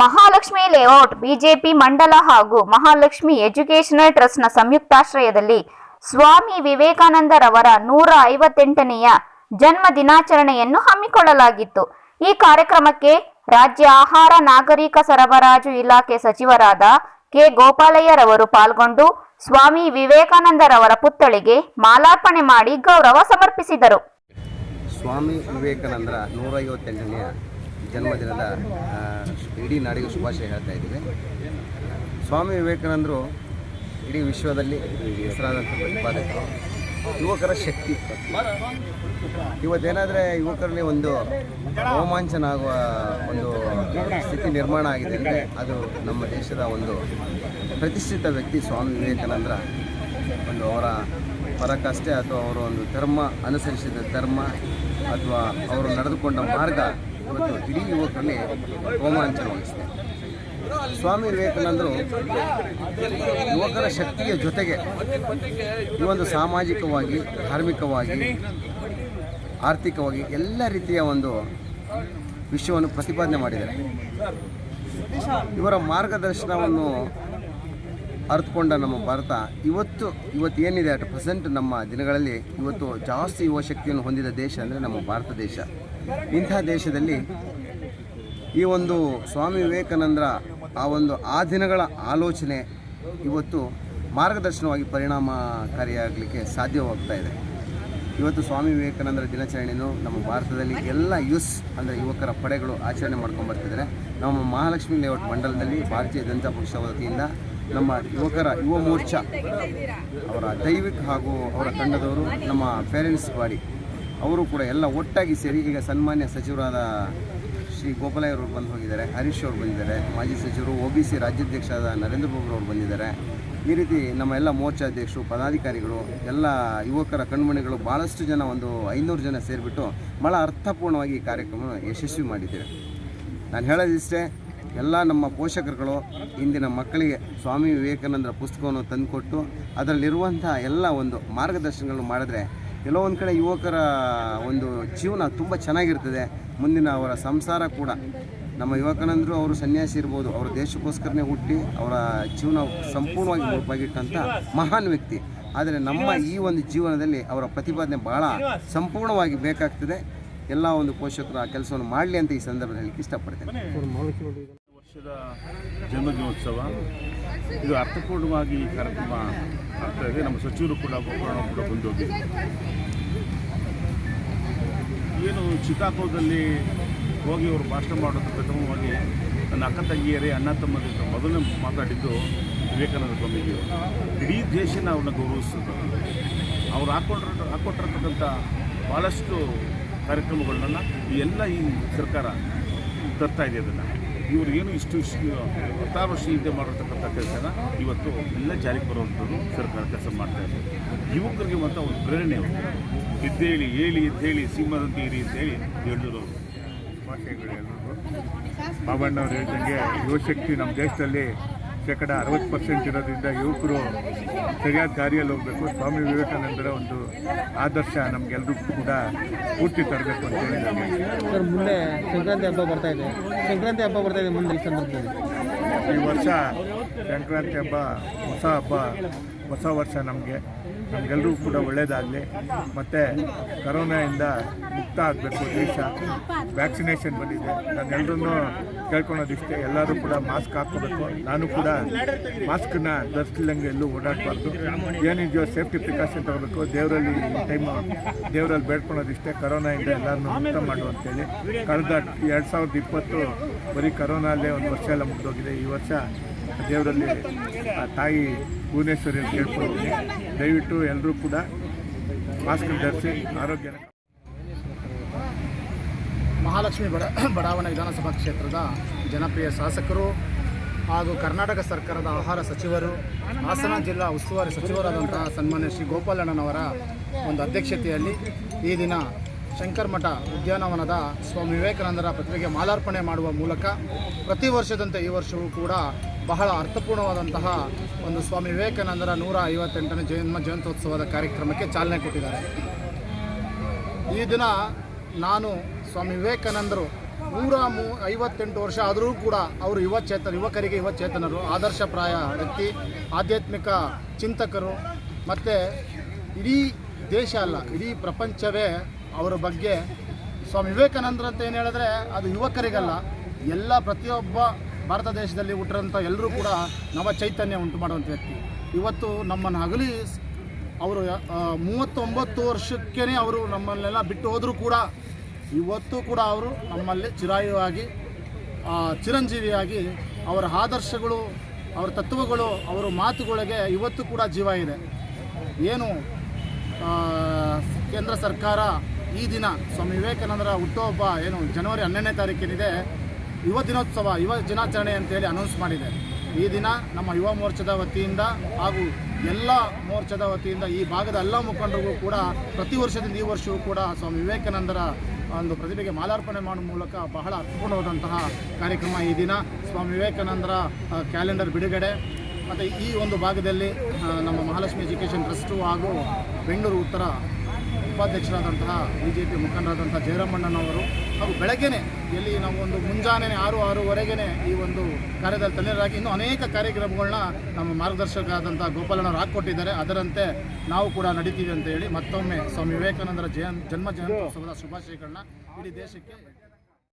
Mahalakshmi layout, BJP ಮಂಡಲ ಹಾಗೂ Mahalakshmi educational ಟ್ರಸ್ಟ್ನ ಸಂಯುಕ್ತಾಶ್ರಯದಲ್ಲಿ ಸ್ವಾಮಿ ವಿವೇಕಾನಂದರವರ ನೂರ ಐವತ್ತೆಂಟನೆಯ ಜನ್ಮ ದಿನಾಚರಣೆಯನ್ನು ಹಮ್ಮಿಕೊಳ್ಳಲಾಗಿತ್ತು. ಈ ಕಾರ್ಯಕ್ರಮಕ್ಕೆ ರಾಜ್ಯ ಆಹಾರ ನಾಗರಿಕ ಸರಬರಾಜು ಇಲಾಖೆ ಸಚಿವರಾದ ಕೆ ಗೋಪಾಲಯ್ಯರವರು ಪಾಲ್ಗೊಂಡು ಸ್ವಾಮಿ ವಿವೇಕಾನಂದರವರ ಪುತ್ಥಳಿಗೆ ಮಾಲಾರ್ಪಣೆ ಮಾಡಿ ಗೌರವ ಸಮರ್ಪಿಸಿದರು. ಸ್ವಾಮಿ ವಿವೇಕಾನಂದರ ನೂರೈವತ್ತೆಂಟನೆಯ ಜನ್ಮದಿನದ ಇಡೀ ನಾಡಿಗೆ ಶುಭಾಶಯ ಹೇಳ್ತಾ ಇದ್ದೀವಿ. ಸ್ವಾಮಿ ವಿವೇಕಾನಂದರು ಇಡೀ ವಿಶ್ವದಲ್ಲಿ ಹೆಸರಾದಂಥ ಪ್ರತಿಪಾದಕರು ಯುವಕರ ಶಕ್ತಿ. ಇವತ್ತೇನಾದರೆ ಯುವಕರಲ್ಲಿ ಒಂದು ರೋಮಾಂಚನ ಆಗುವ ಒಂದು ಸ್ಥಿತಿ ನಿರ್ಮಾಣ ಆಗಿದೆ ಅಂದರೆ ಅದು ನಮ್ಮ ದೇಶದ ಒಂದು ಪ್ರತಿಷ್ಠಿತ ವ್ಯಕ್ತಿ ಸ್ವಾಮಿ ವಿವೇಕಾನಂದರ. ಒಂದು ಅವರ ಪರಕಷ್ಟೇ ಅಥವಾ ಅವರ ಒಂದು ಧರ್ಮ, ಅನುಸರಿಸಿದ ಧರ್ಮ ಅಥವಾ ಅವರು ನಡೆದುಕೊಂಡ ಮಾರ್ಗ ಇವತ್ತು ಇಡೀ ಯುವಕರಲ್ಲಿ ರೋಮಾಂಚನವಾಗಿಸಿದೆ ಸ್ವಾಮಿ ವಿವೇಕಾನಂದರು ಯುವಕರ ಶಕ್ತಿಯ ಜೊತೆಗೆ ಈ ಒಂದು ಸಾಮಾಜಿಕವಾಗಿ, ಧಾರ್ಮಿಕವಾಗಿ, ಆರ್ಥಿಕವಾಗಿ ಎಲ್ಲ ರೀತಿಯ ಒಂದು ವಿಷಯವನ್ನು ಪ್ರತಿಪಾದನೆ ಮಾಡಿದ್ದಾರೆ. ಇವರ ಮಾರ್ಗದರ್ಶನವನ್ನು ಅರ್ಥಕೊಂಡ ನಮ್ಮ ಭಾರತ ಇವತ್ತು ಇವತ್ತು ಏನಿದೆ ಅಟ್ ಪ್ರೆಸೆಂಟ್ ನಮ್ಮ ದಿನಗಳಲ್ಲಿ ಇವತ್ತು ಜಾಸ್ತಿ ಯುವ ಶಕ್ತಿಯನ್ನು ಹೊಂದಿದ ದೇಶ ಅಂದರೆ ನಮ್ಮ ಭಾರತ ದೇಶ. ಇಂಥ ದೇಶದಲ್ಲಿ ಈ ಒಂದು ಸ್ವಾಮಿ ವಿವೇಕಾನಂದರ ಆ ಒಂದು ಆ ದಿನಗಳ ಆಲೋಚನೆ ಇವತ್ತು ಮಾರ್ಗದರ್ಶನವಾಗಿ ಪರಿಣಾಮಕಾರಿಯಾಗಲಿಕ್ಕೆ ಸಾಧ್ಯವಾಗ್ತಾ ಇದೆ. ಇವತ್ತು ಸ್ವಾಮಿ ವಿವೇಕಾನಂದರ ದಿನಾಚರಣೆಯನ್ನು ನಮ್ಮ ಭಾರತದಲ್ಲಿ ಎಲ್ಲ ಯೂಸ್ ಅಂದರೆ ಯುವಕರ ಪಡೆಗಳು ಆಚರಣೆ ಮಾಡ್ಕೊಂಡು ಬರ್ತಿದ್ದಾರೆ. ನಮ್ಮ ಮಹಾಲಕ್ಷ್ಮಿ ಲೇಔಟ್ ಮಂಡಲದಲ್ಲಿ ಭಾರತೀಯ ಜನತಾ ಪಕ್ಷ ವತಿಯಿಂದ ನಮ್ಮ ಯುವಕರ ಯುವ ಮೋರ್ಚಾ ಅವರ ದೈವಿಕ ಹಾಗೂ ಅವರ ತಂಡದವರು ನಮ್ಮ ಪೇರೆಂಟ್ಸ್ ಬಾಡಿ ಅವರು ಕೂಡ ಎಲ್ಲ ಒಟ್ಟಾಗಿ ಸೇರಿ ಈಗ ಸನ್ಮಾನ್ಯ ಸಚಿವರಾದ ಶ್ರೀ ಗೋಪಾಲಯ್ಯವರು ಬಂದು ಹೋಗಿದ್ದಾರೆ, ಹರೀಶ್ ಅವರು ಬಂದಿದ್ದಾರೆ, ಮಾಜಿ ಸಚಿವರು, ಒ ಬಿ ಸಿ ರಾಜ್ಯಾಧ್ಯಕ್ಷರಾದ ನರೇಂದ್ರ ಬಾಬು ಅವರು ಬಂದಿದ್ದಾರೆ. ಈ ರೀತಿ ನಮ್ಮ ಎಲ್ಲ ಮೋರ್ಚಾಧ್ಯಕ್ಷರು, ಪದಾಧಿಕಾರಿಗಳು, ಎಲ್ಲ ಯುವಕರ ಕಣ್ಮಣಿಗಳು ಭಾಳಷ್ಟು ಜನ ಒಂದು ಐನೂರು ಜನ ಸೇರಿಬಿಟ್ಟು ಭಾಳ ಅರ್ಥಪೂರ್ಣವಾಗಿ ಈ ಕಾರ್ಯಕ್ರಮವನ್ನು ಯಶಸ್ವಿ ಮಾಡಿದ್ದೇವೆ ನಾನು ಹೇಳೋದಿಷ್ಟೇ ಎಲ್ಲ ನಮ್ಮ ಪೋಷಕರುಗಳು, ಇಂದಿನ ಮಕ್ಕಳಿಗೆ ಸ್ವಾಮಿ ವಿವೇಕಾನಂದರ ಪುಸ್ತಕವನ್ನು ತಂದುಕೊಟ್ಟು ಅದರಲ್ಲಿರುವಂಥ ಎಲ್ಲ ಒಂದು ಮಾರ್ಗದರ್ಶನಗಳನ್ನು ಮಾಡಿದ್ರೆ ಒಂದು ಕಡೆ ಯುವಕರ ಒಂದು ಜೀವನ ತುಂಬ ಚೆನ್ನಾಗಿರ್ತದೆ. ಮುಂದಿನ ಅವರ ಸಂಸಾರ ಕೂಡ. ನಮ್ಮ ಯುವಕನಂದರು ಅವರು ಸನ್ಯಾಸಿ ಇರ್ಬೋದು. ಅವರ ದೇಶಕ್ಕೋಸ್ಕರನೇ ಹುಟ್ಟಿ ಅವರ ಜೀವನ ಸಂಪೂರ್ಣವಾಗಿ ಮುಳುಪಾಗಿಟ್ಟಂಥ ಮಹಾನ್ ವ್ಯಕ್ತಿ. ಆದರೆ ನಮ್ಮ ಈ ಒಂದು ಜೀವನದಲ್ಲಿ ಅವರ ಪ್ರತಿಪಾದನೆ ಭಾಳ ಸಂಪೂರ್ಣವಾಗಿ ಬೇಕಾಗ್ತದೆ. ಎಲ್ಲ ಒಂದು ಪೋಷಕರು ಆ ಕೆಲಸವನ್ನು ಮಾಡಲಿ ಅಂತ ಈ ಸಂದರ್ಭದಲ್ಲಿ ಇಷ್ಟಪಡ್ತೇನೆ. ವರ್ಷದ ಜನ್ಮದಿನೋತ್ಸವ. ಇದು ಅರ್ಥಪೂರ್ಣವಾಗಿ ಕಾರ್ಯಕ್ರಮ ಆಗ್ತಾ ಇದೆ. ನಮ್ಮ ಸಚಿವರು ಕೂಡ ಗೋಕರ್ಣ ಕೂಡ ಬಂದು ಹೋಗಿದ್ದಾರೆ ಏನು ಚಿಕಾಗೋದಲ್ಲಿ ಹೋಗಿ ಅವರು ಭಾಷಣ ಮಾಡೋದು ಪ್ರಥಮವಾಗಿ ನನ್ನ ಅಕ್ಕ ತಂಗಿಯರೇ, ಅಣ್ಣ ತಮ್ಮದಿಂದ ಮೊದಲನೇ ಮಾತಾಡಿದ್ದು ವಿವೇಕಾನಂದ ಸ್ವಾಮೀಜಿಯವರು ಇಡೀ ದೇಶನ ಅವ್ರನ್ನ ಗೌರವಿಸ್ತದೆ ಅವ್ರು ಹಾಕೊಂಡಿರೋ ಹಾಕೊಟ್ಟಿರ್ತಕ್ಕಂಥ ಭಾಳಷ್ಟು ಕಾರ್ಯಕ್ರಮಗಳನ್ನ ಎಲ್ಲ ಈ ಸರ್ಕಾರ ತರ್ತಾ ಇದೆ ಅದನ್ನು. ಇವರು ಏನು ಇಷ್ಟು ಹತ್ತಾರು ಮಾಡಿರ್ತಕ್ಕಂಥ ಕೆಲಸನ ಇವತ್ತು ಎಲ್ಲ ಜಾರಿಗೆ ಬರುವಂಥದ್ದು ಸರ್ಕಾರ ಕೆಲಸ ಮಾಡ್ತಾ ಇದೆ. ಯುವಕರಿಗೆ ಮತ್ತು ಒಂದು ಪ್ರೇರಣೆ ಅವರು ಎದ್ದೇಳಿ ಹೇಳಿ ಎದ್ದೇಳಿ ಸಿಂಹದಂತೆ ಇರಿ ಅಂತೇಳಿ ಹೇಳಿದ್ರು ಅವರು ಭಾಷೆಗಳು ಬಾಬಣ್ಣವ್ರು ಹೇಳ್ದಂಗೆ ಯುವಶಕ್ತಿ ನಮ್ಮ ದೇಶದಲ್ಲಿ ಶೇಕಡ ಅರವತ್ತು ಪರ್ಸೆಂಟ್ ಇರೋದ್ರಿಂದ ಯುವಕರು ಸರಿಯಾದ ದಾರಿಯಲ್ಲಿ ಹೋಗಬೇಕು. ಸ್ವಾಮಿ ವಿವೇಕಾನಂದರ ಒಂದು ಆದರ್ಶ ನಮಗೆಲ್ರಿಗೂ ಕೂಡ ಪೂರ್ತಿ ತರಬೇಕು ಅಂತ ಹೇಳಿದ್ದಾರೆ. ಸರ್ ಮುಂದೆ ಸಂಕ್ರಾಂತಿ ಹಬ್ಬ ಬರ್ತಾ ಇದೆ. ಸಂಕ್ರಾಂತಿ ಹಬ್ಬ ಬರ್ತಾ ಇದೆ ಮುಂದೆ ಈ ಸಂದರ್ಭದಲ್ಲಿ. ಈ ವರ್ಷ ಸಂಕ್ರಾಂತಿ ಹಬ್ಬ ಹೊಸ ಹಬ್ಬ ಹೊಸ ವರ್ಷ ನಮಗೆ. ನಮಗೆಲ್ಲರೂ ಕೂಡ ಒಳ್ಳೆಯದಾಗಲಿ ಮತ್ತು ಕರೋನಾಯಿಂದ ಮುಕ್ತ ಆಗಬೇಕು ದೇಶ. ವ್ಯಾಕ್ಸಿನೇಷನ್ ಬಂದಿದೆ. ನಾನು ಕೇಳ್ಕೊಳೋದಿಷ್ಟೇ ಎಲ್ಲರೂ ಕೂಡ ಮಾಸ್ಕ್ ಹಾಕ್ಕೋಬೇಕು. ನಾನು ಕೂಡ ಮಾಸ್ಕನ್ನ ಧರಿಸ್ಲಿಲ್ಲಂಗೆ ಎಲ್ಲೂ ಓಡಾಡಬಾರ್ದು. ಏನಿದೆಯೋ ಸೇಫ್ಟಿ ಪ್ರಿಕಾಷನ್ ತಗೋಬೇಕು. ದೇವರಲ್ಲಿ ಟೈಮು ದೇವರಲ್ಲಿ ಬೇಡ್ಕೊಳೋದಿಷ್ಟೇ ಕರೋನಾಯಿಂದ ಎಲ್ಲರನ್ನೂ ಮುಕ್ತ ಮಾಡು ಅಂತೇಳಿ. ಕಳೆದ ಎರಡು ಸಾವಿರದ ಇಪ್ಪತ್ತು ಬರೀ ಕರೋನಾಲ್ಲೇ ಒಂದು ವರ್ಷ ಎಲ್ಲ ಮುಗಿದೋಗಿದೆ. ಈ ವರ್ಷ ದೇವರಲ್ಲಿ ಆ ತಾಯಿ ಭುವನೇಶ್ವರಿ ಕೇಳ್ಕೊಳ್ತೀನಿ ದಯವಿಟ್ಟು ಎಲ್ಲರೂ ಕೂಡ ಮಾಸ್ಕ್ ಧರಿಸಿ ಆರೋಗ್ಯ ಮಹಾಲಕ್ಷ್ಮಿ ಬಡ ಬಡಾವಣೆ ವಿಧಾನಸಭಾ ಕ್ಷೇತ್ರದ ಜನಪ್ರಿಯ ಶಾಸಕರು ಹಾಗೂ ಕರ್ನಾಟಕ ಸರ್ಕಾರದ ಆಹಾರ ಸಚಿವರು, ಹಾಸನ ಜಿಲ್ಲಾ ಉಸ್ತುವಾರಿ ಸಚಿವರಾದಂತಹ ಸನ್ಮಾನ್ಯ ಶ್ರೀ ಗೋಪಾಲಣ್ಣನವರ ಒಂದು ಅಧ್ಯಕ್ಷತೆಯಲ್ಲಿ ಈ ದಿನ ಶಂಕರಮಠ ಉದ್ಯಾನವನದ ಸ್ವಾಮಿ ವಿವೇಕಾನಂದರ ಪ್ರತಿಮೆಗೆ ಮಾಲಾರ್ಪಣೆ ಮಾಡುವ ಮೂಲಕ ಪ್ರತಿ ವರ್ಷದಂತೆ ಈ ವರ್ಷವೂ ಕೂಡ ಬಹಳ ಅರ್ಥಪೂರ್ಣವಾದಂತಹ ಒಂದು ಸ್ವಾಮಿ ವಿವೇಕಾನಂದರ ನೂರ ಐವತ್ತೆಂಟನೇ ಜನ್ಮ ಜಯಂತ್ಯೋತ್ಸವದ ಕಾರ್ಯಕ್ರಮಕ್ಕೆ ಚಾಲನೆ ಕೊಟ್ಟಿದ್ದಾರೆ. ಈ ದಿನ ನಾನು ಸ್ವಾಮಿ ವಿವೇಕಾನಂದರು ನೂರ ಮೂ, ಐವತ್ತೆಂಟು ವರ್ಷ ಆದರೂ ಕೂಡ ಅವರು ಯುವ ಚೇತನ, ಯುವಕರಿಗೆ ಯುವ ಚೇತನರು, ಆದರ್ಶಪ್ರಾಯ ವ್ಯಕ್ತಿ, ಆಧ್ಯಾತ್ಮಿಕ ಚಿಂತಕರು ಮತ್ತು ಇಡೀ ದೇಶ ಅಲ್ಲ, ಇಡೀ ಪ್ರಪಂಚವೇ ಅವರ ಬಗ್ಗೆ ಸ್ವಾಮಿ ವಿವೇಕಾನಂದರು ಅಂತ ಏನು ಹೇಳಿದ್ರೆ ಅದು ಯುವಕರಿಗಲ್ಲ, ಎಲ್ಲ ಪ್ರತಿಯೊಬ್ಬ ಭಾರತ ದೇಶದಲ್ಲಿ ಹುಟ್ಟಿರೋಂಥ ಎಲ್ಲರೂ ಕೂಡ ನವ ಚೈತನ್ಯ ಉಂಟು ಮಾಡುವಂಥ ವ್ಯಕ್ತಿ. ಇವತ್ತು ನಮ್ಮನ್ನು ಹಗಲಿ ಅವರು ಮೂವತ್ತೊಂಬತ್ತು ವರ್ಷಕ್ಕೇ ಅವರು ನಮ್ಮನ್ನೆಲ್ಲ ಬಿಟ್ಟು ಹೋದರೂ ಕೂಡ ಇವತ್ತು ಕೂಡ ಅವರು ನಮ್ಮಲ್ಲಿ ಚಿರಾಯುವಾಗಿ ಚಿರಂಜೀವಿಯಾಗಿ ಅವರ ಆದರ್ಶಗಳು, ಅವರ ತತ್ವಗಳು, ಅವರ ಮಾತುಗಳಿಗೆ ಇವತ್ತು ಕೂಡ ಜೀವ ಇದೆ. ಏನು ಕೇಂದ್ರ ಸರ್ಕಾರ ಈ ದಿನ ಸ್ವಾಮಿ ವಿವೇಕಾನಂದರ ಹುಟ್ಟುಹಬ್ಬ ಏನು, ಜನವರಿ ಹನ್ನೆರಡನೇ ತಾರೀಕಿನಿದೆ ಯುವ ದಿನೋತ್ಸವ, ಯುವ ದಿನಾಚರಣೆ ಅಂತೇಳಿ ಅನೌನ್ಸ್ ಮಾಡಿದೆ. ಈ ದಿನ ನಮ್ಮ ಯುವ ಮೋರ್ಚಾದ ವತಿಯಿಂದ ಹಾಗೂ ಎಲ್ಲ ಮೋರ್ಚಾದ ವತಿಯಿಂದ ಈ ಭಾಗದ ಎಲ್ಲ ಮುಖಂಡರಿಗೂ ಕೂಡ ಪ್ರತಿ ವರ್ಷದಿಂದ ಈ ವರ್ಷವೂ ಕೂಡ ಸ್ವಾಮಿ ವಿವೇಕಾನಂದರ ಒಂದು ಪ್ರತಿಭೆಗೆ ಮಾಲಾರ್ಪಣೆ ಮಾಡುವ ಮೂಲಕ ಬಹಳ ಅರ್ಥಪೂರ್ಣವಾದಂತಹ ಕಾರ್ಯಕ್ರಮ ಈ ದಿನ. ಸ್ವಾಮಿ ವಿವೇಕಾನಂದರ ಕ್ಯಾಲೆಂಡರ್ ಬಿಡುಗಡೆ. ಮತ್ತು ಈ ಒಂದು ಭಾಗದಲ್ಲಿ ನಮ್ಮ ಮಹಾಲಕ್ಷ್ಮಿ ಎಜುಕೇಷನ್ ಟ್ರಸ್ಟು ಹಾಗೂ ಬೆಂಗಳೂರು ಉತ್ತರ ಉಪಾಧ್ಯಕ್ಷರಾದಂತಹ ಬಿ ಜೆ ಪಿ ಮುಖಂಡರಾದಂತಹ ಜಯರಾಮಣ್ಣನವರು ಹಾಗೂ ಬೆಳಗ್ಗೆನೆ ಎಲ್ಲಿ ನಾವು ಒಂದು ಮುಂಜಾನೆ ಆರು ಆರೂವರೆಗೆ ಈ ಒಂದು ಕಾರ್ಯದಲ್ಲಿ ತಲೆರಾಗಿ ಇನ್ನೂ ಅನೇಕ ಕಾರ್ಯಕ್ರಮಗಳನ್ನ ನಮ್ಮ ಮಾರ್ಗದರ್ಶಕರಾದಂತಹ ಗೋಪಾಲನವರು ಹಾಕ್ಕೊಟ್ಟಿದ್ದಾರೆ ಅದರಂತೆ ನಾವು ಕೂಡ ನಡೀತೀವಿ ಅಂತ ಹೇಳಿ ಮತ್ತೊಮ್ಮೆ ಸ್ವಾಮಿ ವಿವೇಕಾನಂದರ ಜಯ ಜನ್ಮ ಜಯಂತ್ಯೋತ್ಸವದ ಶುಭಾಶಯಗಳನ್ನ ಇಡೀ ದೇಶಕ್ಕೆ